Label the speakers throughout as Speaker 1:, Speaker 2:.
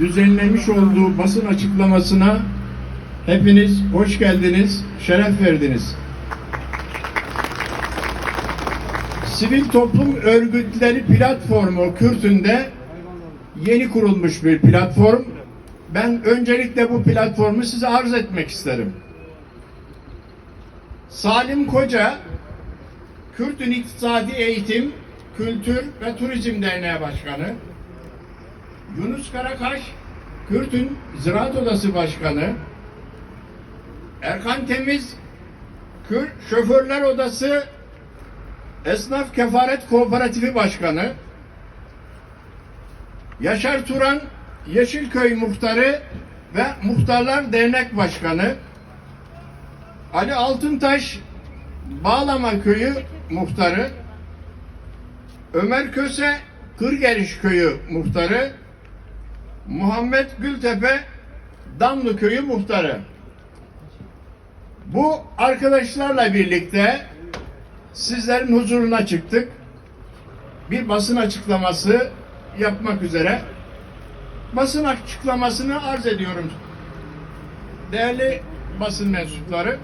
Speaker 1: düzenlemiş olduğu basın açıklamasına hepiniz hoş geldiniz, şeref verdiniz. Sivil toplum örgütleri platformu Kürt'ünde yeni kurulmuş bir platform. Ben öncelikle bu platformu size arz etmek isterim. Salim Koca, Kürt'ün İktisadi Eğitim, Kültür ve Turizm Derneği Başkanı. Yunus Karakaş, Kürt'ün Ziraat Odası Başkanı. Erkan Temiz, Kürt Şoförler Odası Esnaf Kefaret Kooperatifi Başkanı. Yaşar Turan, Yeşilköy Muhtarı ve Muhtarlar Dernek Başkanı. Ali Altıntaş, Bağlama Köyü Muhtarı. Ömer Köse, Kırgeriş Köyü Muhtarı. Muhammed Gültepe, Damlı Köyü Muhtarı. Bu arkadaşlarla birlikte sizlerin huzuruna çıktık. Bir basın açıklaması yapmak üzere. Basın açıklamasını arz ediyorum. Değerli basın mensupları.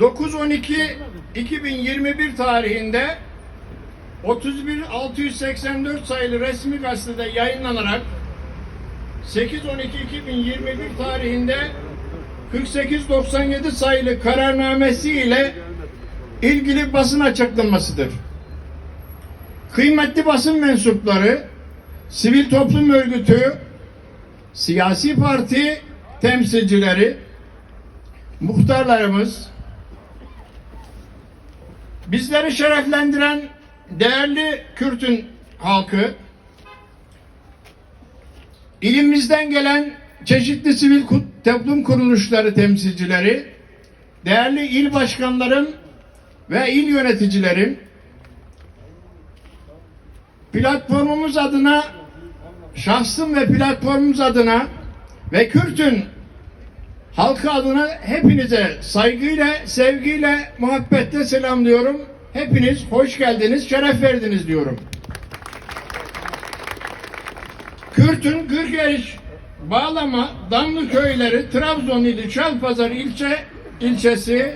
Speaker 1: ...9-12-2021 tarihinde 31.684 sayılı resmi gazetede yayınlanarak 8-12-2021 tarihinde 4897 sayılı kararnamesi ile ilgili basın açıklamasıdır. Kıymetli basın mensupları, sivil toplum örgütü, siyasi parti temsilcileri, muhtarlarımız, bizleri şereflendiren değerli Kürt'ün halkı, ilimizden gelen çeşitli sivil toplum kuruluşları temsilcileri, değerli il başkanlarım ve il yöneticilerim, platformumuz adına, şahsım ve platformumuz adına ve Kürt'ün halkı adına hepinize saygıyla, sevgiyle, muhabbetle selamlıyorum. Hepiniz hoş geldiniz, şeref verdiniz diyorum. Kürt'ün Gürgeriş, Bağlama, Damlı köyleri, Trabzon ili Çalpazarı ilçe ilçesi,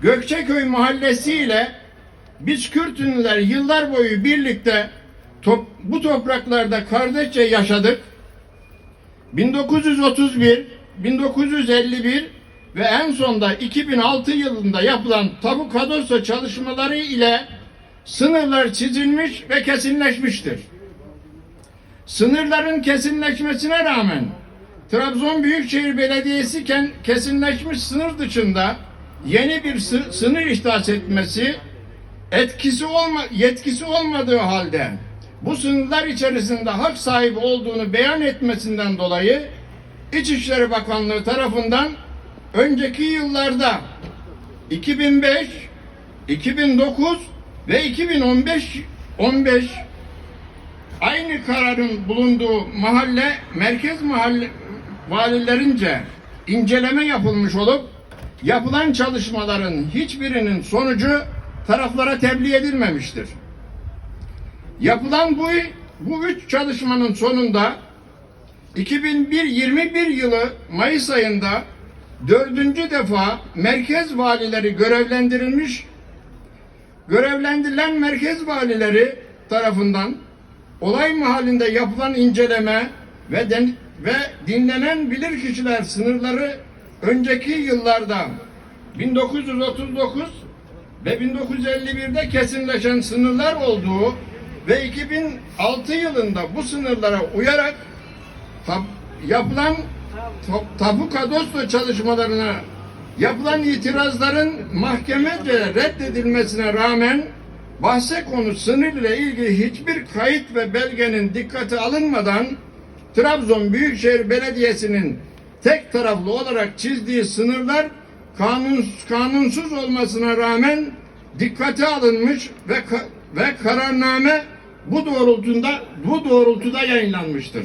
Speaker 1: Gökçeköy mahallesi ile biz Kürtünler yıllar boyu birlikte top, bu topraklarda kardeşçe yaşadık. 1931, 1951 ve en sonda 2006 yılında yapılan Tabu Kadastro çalışmaları ile sınırlar çizilmiş ve kesinleşmiştir. Sınırların kesinleşmesine rağmen Trabzon Büyükşehir Belediyesi kesinleşmiş sınır dışında yeni bir sı- sınır ihdas etmesi etkisi olma yetkisi olmadığı halde bu sınırlar içerisinde hak sahibi olduğunu beyan etmesinden dolayı İçişleri Bakanlığı tarafından önceki yıllarda 2005, 2009 ve 2015 15 aynı kararın bulunduğu mahalle, merkez mahalle valilerince inceleme yapılmış olup yapılan çalışmaların hiçbirinin sonucu taraflara tebliğ edilmemiştir. Yapılan bu bu üç çalışmanın sonunda 2021 yılı Mayıs ayında dördüncü defa merkez valileri görevlendirilmiş. Görevlendirilen merkez valileri tarafından olay mahallinde yapılan inceleme ve den, ve dinlenen bilirkişiler sınırları önceki yıllarda 1939 ve 1951'de kesinleşen sınırlar olduğu ve 2006 yılında bu sınırlara uyarak yapılan ta- tapu kadastro çalışmalarına yapılan itirazların mahkemece reddedilmesine rağmen bahse konu sınır ile ilgili hiçbir kayıt ve belgenin dikkate alınmadan Trabzon Büyükşehir Belediyesi'nin tek taraflı olarak çizdiği sınırlar kanun, kanunsuz olmasına rağmen dikkate alınmış ve ve kararname bu doğrultuda bu doğrultuda yayınlanmıştır.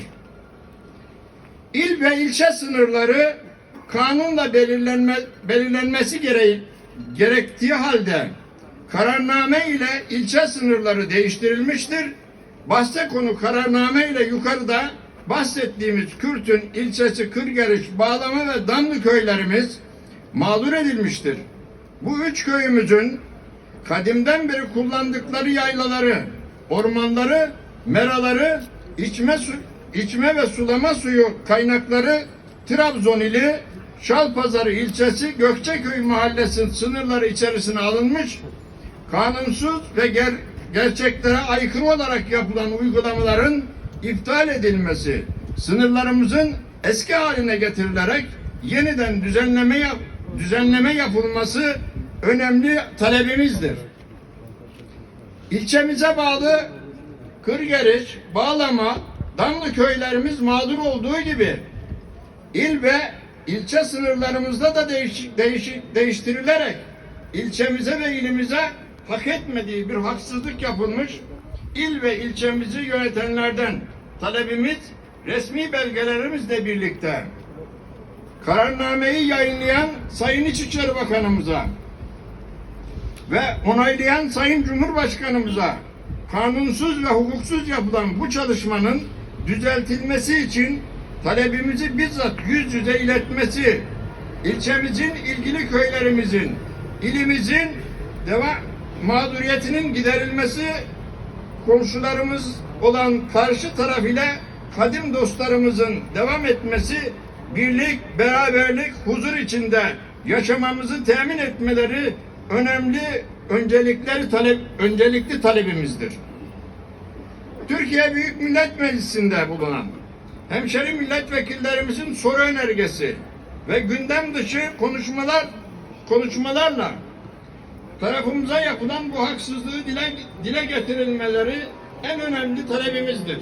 Speaker 1: İl ve ilçe sınırları kanunla belirlenme, belirlenmesi gereği, gerektiği halde kararname ile ilçe sınırları değiştirilmiştir. Bahse konu kararname ile yukarıda bahsettiğimiz Kürt'ün ilçesi Kırgeriş, Bağlama ve Damlı köylerimiz mağdur edilmiştir. Bu üç köyümüzün kadimden beri kullandıkları yaylaları, ormanları, meraları, içme su, içme ve sulama suyu kaynakları Trabzon ili Şalpazarı ilçesi Gökçeköy mahallesinin sınırları içerisine alınmış, kanunsuz ve ger, gerçeklere aykırı olarak yapılan uygulamaların iptal edilmesi, sınırlarımızın eski haline getirilerek yeniden düzenleme yap, düzenleme yapılması önemli talebimizdir. İlçemize bağlı Kırgeriş, Bağlama, Damlı köylerimiz mağdur olduğu gibi il ve ilçe sınırlarımızda da değişik, değişik, değiştirilerek ilçemize ve ilimize hak etmediği bir haksızlık yapılmış. İl ve ilçemizi yönetenlerden talebimiz resmi belgelerimizle birlikte kararnameyi yayınlayan Sayın İçişleri Bakanımıza ve onaylayan Sayın Cumhurbaşkanımıza kanunsuz ve hukuksuz yapılan bu çalışmanın düzeltilmesi için talebimizi bizzat yüz yüze iletmesi, ilçemizin ilgili köylerimizin, ilimizin deva mağduriyetinin giderilmesi, komşularımız olan karşı taraf ile kadim dostlarımızın devam etmesi, birlik, beraberlik, huzur içinde yaşamamızı temin etmeleri önemli öncelikleri talep öncelikli talebimizdir. Türkiye Büyük Millet Meclisi'nde bulunan hemşeri milletvekillerimizin soru önergesi ve gündem dışı konuşmalar konuşmalarla tarafımıza yapılan bu haksızlığı dile, dile getirilmeleri en önemli talebimizdir.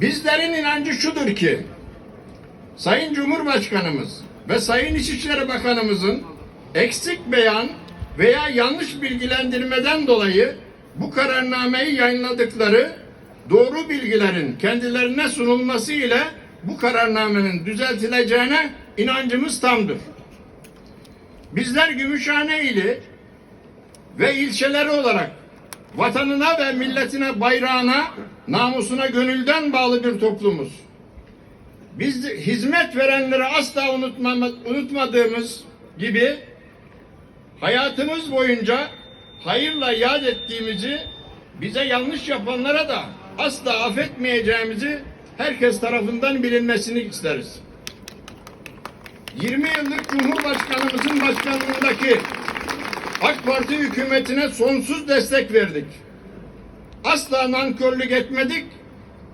Speaker 1: Bizlerin inancı şudur ki Sayın Cumhurbaşkanımız ve Sayın İçişleri Bakanımızın eksik beyan veya yanlış bilgilendirmeden dolayı bu kararnameyi yayınladıkları doğru bilgilerin kendilerine sunulması ile bu kararnamenin düzeltileceğine inancımız tamdır. Bizler Gümüşhane ili ve ilçeleri olarak vatanına ve milletine, bayrağına, namusuna gönülden bağlı bir toplumuz. Biz hizmet verenleri asla unutmama, unutmadığımız gibi hayatımız boyunca hayırla yad ettiğimizi, bize yanlış yapanlara da asla affetmeyeceğimizi herkes tarafından bilinmesini isteriz. 20 yıllık Cumhurbaşkanımızın başkanlığındaki AK Parti hükümetine sonsuz destek verdik. Asla nankörlük etmedik.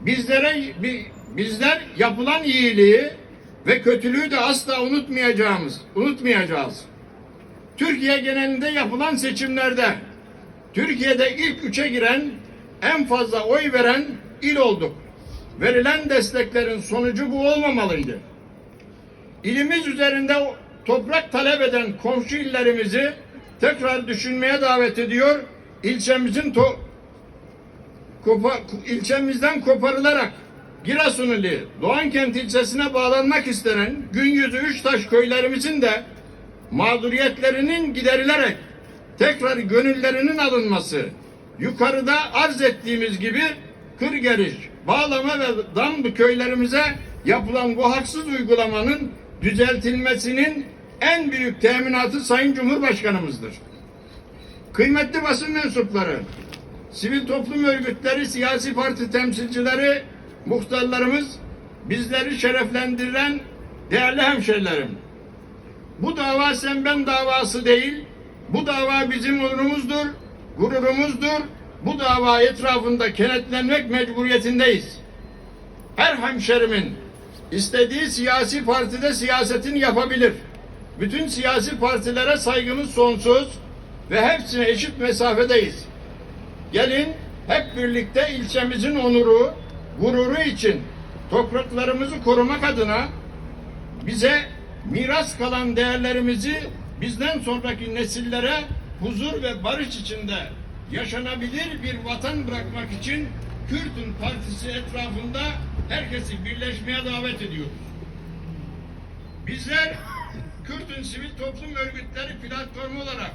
Speaker 1: Bizlere bi- bizler yapılan iyiliği ve kötülüğü de asla unutmayacağımız, unutmayacağız. Türkiye genelinde yapılan seçimlerde Türkiye'de ilk üçe giren en fazla oy veren il olduk. Verilen desteklerin sonucu bu olmamalıydı. İlimiz üzerinde toprak talep eden komşu illerimizi tekrar düşünmeye davet ediyor. İlçemizin to kopa, ilçemizden koparılarak Giresun ili Doğankent ilçesine bağlanmak istenen Günyüzü Üçtaş köylerimizin de mağduriyetlerinin giderilerek tekrar gönüllerinin alınması yukarıda arz ettiğimiz gibi Kırgeriş, Bağlama ve Damlı köylerimize yapılan bu haksız uygulamanın düzeltilmesinin en büyük teminatı Sayın Cumhurbaşkanımızdır. Kıymetli basın mensupları, sivil toplum örgütleri, siyasi parti temsilcileri, muhtarlarımız, bizleri şereflendiren değerli hemşerilerim. Bu dava sen ben davası değil, bu dava bizim onurumuzdur, gururumuzdur. Bu dava etrafında kenetlenmek mecburiyetindeyiz. Her hemşerimin istediği siyasi partide siyasetini yapabilir. Bütün siyasi partilere saygımız sonsuz ve hepsine eşit mesafedeyiz. Gelin hep birlikte ilçemizin onuru, gururu için topraklarımızı korumak adına bize miras kalan değerlerimizi bizden sonraki nesillere huzur ve barış içinde yaşanabilir bir vatan bırakmak için Kürt'ün partisi etrafında herkesi birleşmeye davet ediyoruz. Bizler Kürt'ün sivil toplum örgütleri platformu olarak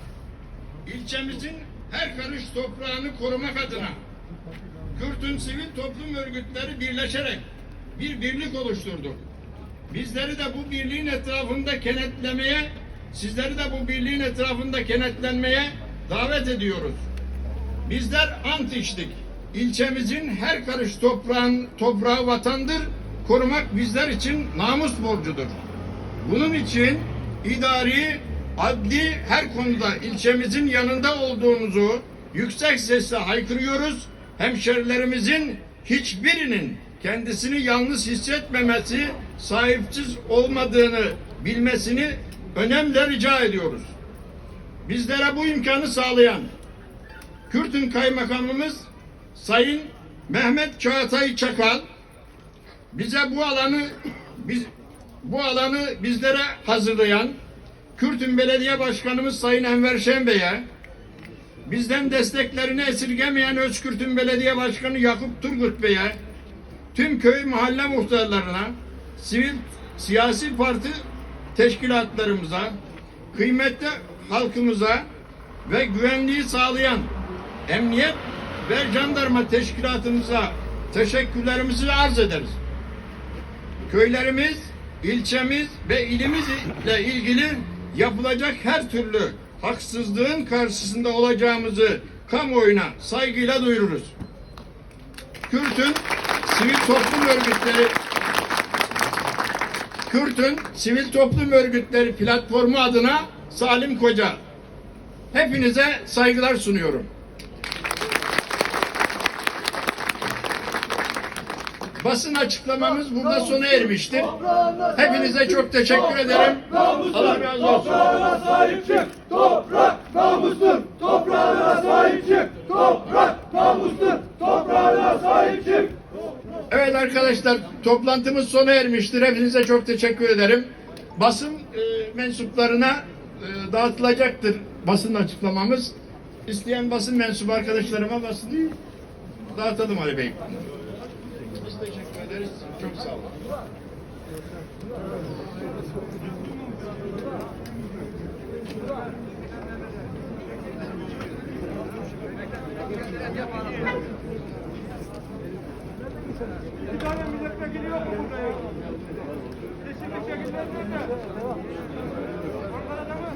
Speaker 1: ilçemizin her karış toprağını korumak adına Kürt'ün sivil toplum örgütleri birleşerek bir birlik oluşturduk. Bizleri de bu birliğin etrafında kenetlemeye, sizleri de bu birliğin etrafında kenetlenmeye davet ediyoruz. Bizler ant içtik. İlçemizin her karış toprağın, toprağı vatandır. Korumak bizler için namus borcudur. Bunun için idari, adli her konuda ilçemizin yanında olduğumuzu yüksek sesle haykırıyoruz. Hemşerilerimizin hiçbirinin kendisini yalnız hissetmemesi, sahipsiz olmadığını bilmesini önemli rica ediyoruz. Bizlere bu imkanı sağlayan Kürt'ün kaymakamımız Sayın Mehmet Çağatay Çakal bize bu alanı biz bu alanı bizlere hazırlayan Kürt'ün belediye başkanımız Sayın Enver Şenbey'e bizden desteklerini esirgemeyen Özkürt'ün belediye başkanı Yakup Turgut Bey'e tüm köy mahalle muhtarlarına sivil siyasi parti teşkilatlarımıza kıymetli halkımıza ve güvenliği sağlayan emniyet ve jandarma teşkilatımıza teşekkürlerimizi arz ederiz. Köylerimiz, ilçemiz ve ilimizle ilgili yapılacak her türlü haksızlığın karşısında olacağımızı kamuoyuna saygıyla duyururuz. Kürt'ün sivil toplum örgütleri Kürt'ün sivil toplum örgütleri platformu adına Salim Koca. Hepinize saygılar sunuyorum. Basın açıklamamız burada sona ermiştir. Hepinize çok teşekkür ederim. Allah razı olsun.
Speaker 2: Toprağına sahip çık. Toprak namustur. Toprağına sahip çık. Toprak namustur. Toprağına sahip çık.
Speaker 1: Evet arkadaşlar toplantımız sona ermiştir. Hepinize çok teşekkür ederim. Basın e, mensuplarına e, dağıtılacaktır basın açıklamamız. İsteyen basın mensubu arkadaşlarıma basın dağıtalım Ali Bey. Ederiz. Çok sağ olun.
Speaker 2: Bir tane milletvekili yok mu burada ya? Kesinlikle gidelim nerede? Ankara'da mı?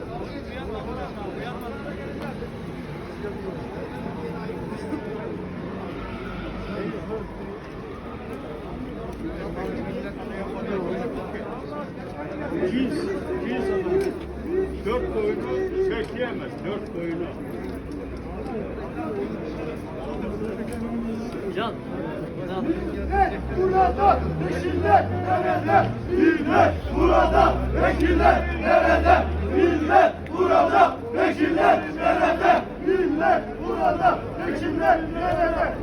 Speaker 3: Cins, cins adamı. Dört boyunu bekleyemez, dört boyunu.
Speaker 4: Can.
Speaker 2: Millet burada, vekiller nerede? Millet burada, vekiller nerede? Millet burada, vekiller nerede? Millet burada, vekiller nerede?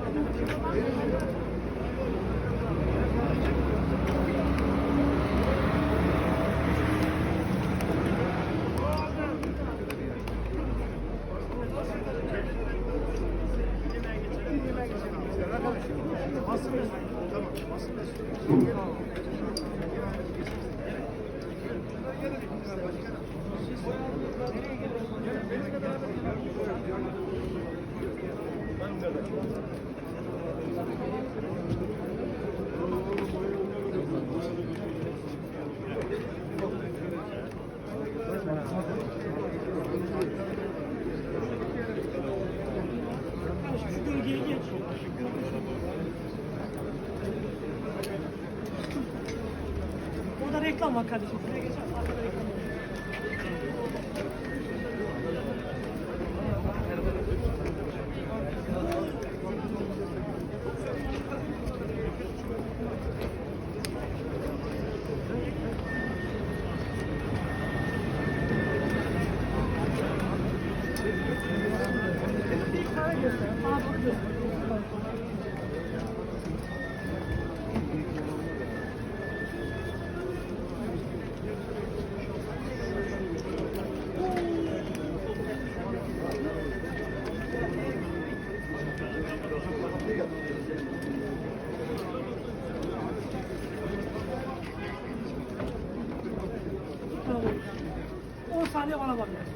Speaker 4: Reklam var kardeşim. 别往那边儿